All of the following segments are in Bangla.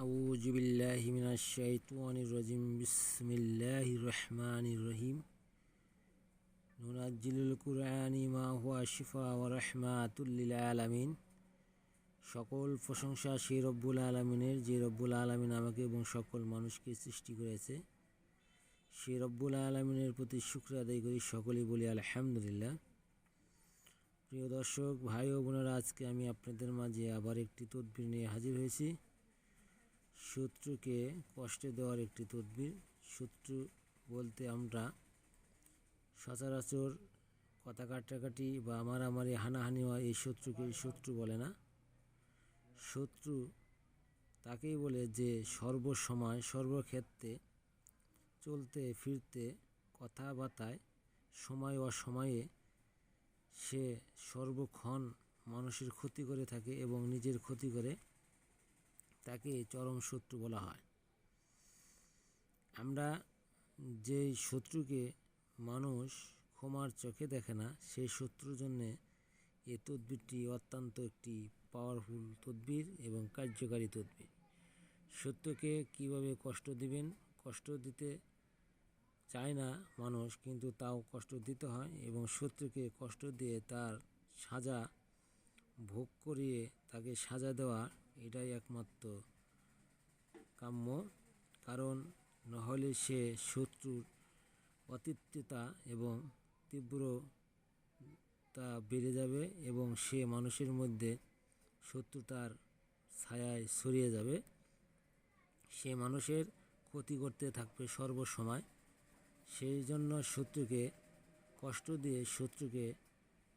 أعوذ بالله من الشيطان الرجيم بسم الله الرحمن الرحيم ننزل القرآن ما هو شفاء ورحمة للعالمين সকল প্রশংসা সেই রব্বুল আলমিনের যে রব্বুল আলমিন আমাকে এবং সকল মানুষকে সৃষ্টি করেছে সেই রব্বুল আলমিনের প্রতি শুক্র আদায় করি সকলেই বলি আলহামদুলিল্লাহ প্রিয় দর্শক ভাই ও বোনেরা আজকে আমি আপনাদের মাঝে আবার একটি তদবির নিয়ে হাজির হয়েছি শত্রুকে কষ্ট দেওয়ার একটি তদবির। শত্রু বলতে আমরা সচরাচর কথা কাটাকাটি বা মারামারি, হানাহানি হয়, এই শত্রুকে শত্রু বলে না। শত্রু তাকেই বলে যে সর্বসময়, সর্বক্ষেত্রে চলতে, ফিরতে, কথাবার্তায়, সময় অসময়ে সে সর্বক্ষণ মানুষের ক্ষতি করে থাকে এবং নিজের ক্ষতি করে তাকে চরম শত্রু বলা হয়। আমরা যে শত্রুকে মানুষ ক্ষমার চোখে দেখে না, সেই শত্রুর জন্যে এই তদবিরটি অত্যন্ত একটি পাওয়ারফুল তদবির এবং কার্যকারী তদবির। সত্যকে কীভাবে কষ্ট দিবেন, কষ্ট দিতে চায় না মানুষ, কিন্তু তাও কষ্ট দিতে হয় এবং শত্রুকে কষ্ট দিয়ে তার সাজা ভোগ করিয়ে তাকে সাজা দেওয়া এটাই একমাত্র কাম্য। কারণ নহলে সে শত্রুর অতিথ্যতা এবং তীব্রতা বেড়ে যাবে এবং সে মানুষের মধ্যে শত্রুতার ছায়ায় ছড়িয়ে যাবে। সে মানুষের ক্ষতি করতে থাকবে সর্বসময়। সেই জন্য শত্রুকে কষ্ট দিয়ে শত্রুকে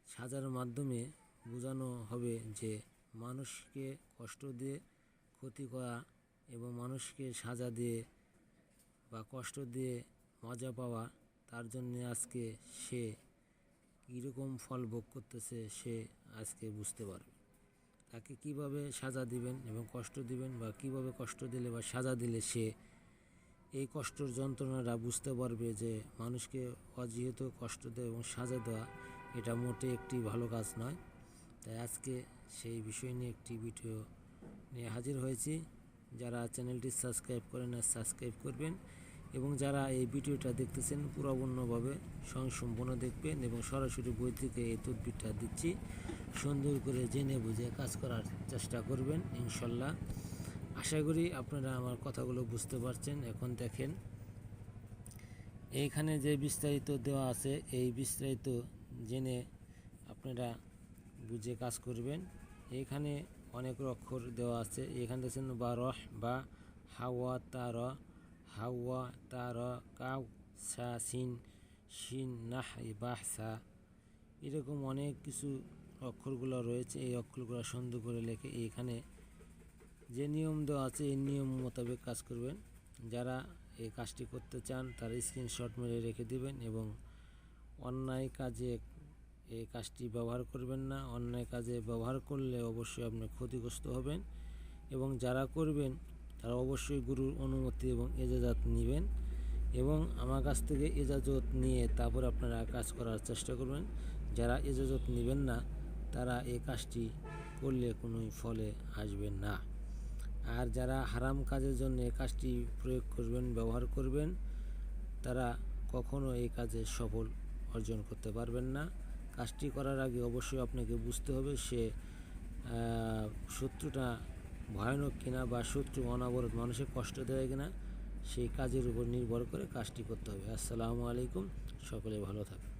সাজার মাধ্যমে বোঝানো হবে যে মানুষকে কষ্ট দিয়ে ক্ষতি করা এবং মানুষকে সাজা দিয়ে বা কষ্ট দিয়ে মজা পাওয়া, তার জন্যে আজকে সে কীরকম ফল ভোগ করতেছে সে আজকে বুঝতে পারবে। তাকে কীভাবে সাজা দিবেন এবং কষ্ট দিবেন বা কীভাবে কষ্ট দিলে বা সাজা দিলে সে এই কষ্টর যন্ত্রণাটা বুঝতে পারবে যে মানুষকে অজিহিত কষ্ট দেওয়া এবং সাজা দেওয়া এটা মোটে একটি ভালো কাজ নয়। তাই আজকে সেই বিষয় নিয়ে একটি ভিডিও নিয়ে হাজির হয়েছি। যারা চ্যানেলটি সাবস্ক্রাইব করেন না, সাবস্ক্রাইব করবেন এবং যারা এই ভিডিওটা দেখতেছেন, পুরোপূর্ণভাবে সংসম্পূর্ণ দেখবেন এবং সরাসরি বই থেকে এই তদবিরটা দিচ্ছি, সুন্দর করে জেনে বুঝে কাজ করার চেষ্টা করবেন, ইনশাল্লাহ। আশা করি আপনারা আমার কথাগুলো বুঝতে পারছেন। এখন দেখেন, এইখানে যে বিস্তারিত দেওয়া আছে, এই বিস্তারিত জেনে আপনারা বুঝে কাজ করবেন। এইখানে অনেক অক্ষর দেওয়া আছে। এখানে দেখছেন বা রহ, বা হাওয়া তার হাওয়া তার কাউ, সা, সিন সিন নাহ বাহ সা। এরকম অনেক কিছু অক্ষরগুলো রয়েছে। এই অক্ষরগুলো সুন্দর করে লেখে। এইখানে যে নিয়ম দেওয়া আছে, এই নিয়ম মোতাবেক কাজ করবেন। যারা এই কাজটি করতে চান, তার স্ক্রিনশট মেরে রেখে দিবেন এবং অন্যায় কাজে এই কাজটি ব্যবহার করবেন না। অন্যায় কাজে ব্যবহার করলে অবশ্যই আপনি ক্ষতিগ্রস্ত হবেন এবং যারা করবেন, তারা অবশ্যই গুরুর অনুমতি এবং এজাজত নেবেন এবং আমার কাছ থেকে এজাজত নিয়ে তারপর আপনারা কাজ করার চেষ্টা করবেন। যারা এজাজত নেবেন না, তারা এই কাজটি করলে কোনোই ফলে আসবেন না। আর যারা হারাম কাজের জন্য এই কাজটি প্রয়োগ করবেন, ব্যবহার করবেন, তারা কখনো এই কাজে সফল অর্জন করতে পারবেন না। কাজটি করার আগে অবশ্যই আপনাকে বুঝতে হবে সে শত্রুটা ভয়ানক কিনা বা শত্রু অনাবরত মানুষের কষ্ট দেয় কিনা, সেই কাজের উপর নির্ভর করে কাজটি করতে হবে। আসসালামু আলাইকুম, সকলে ভালো থাকবে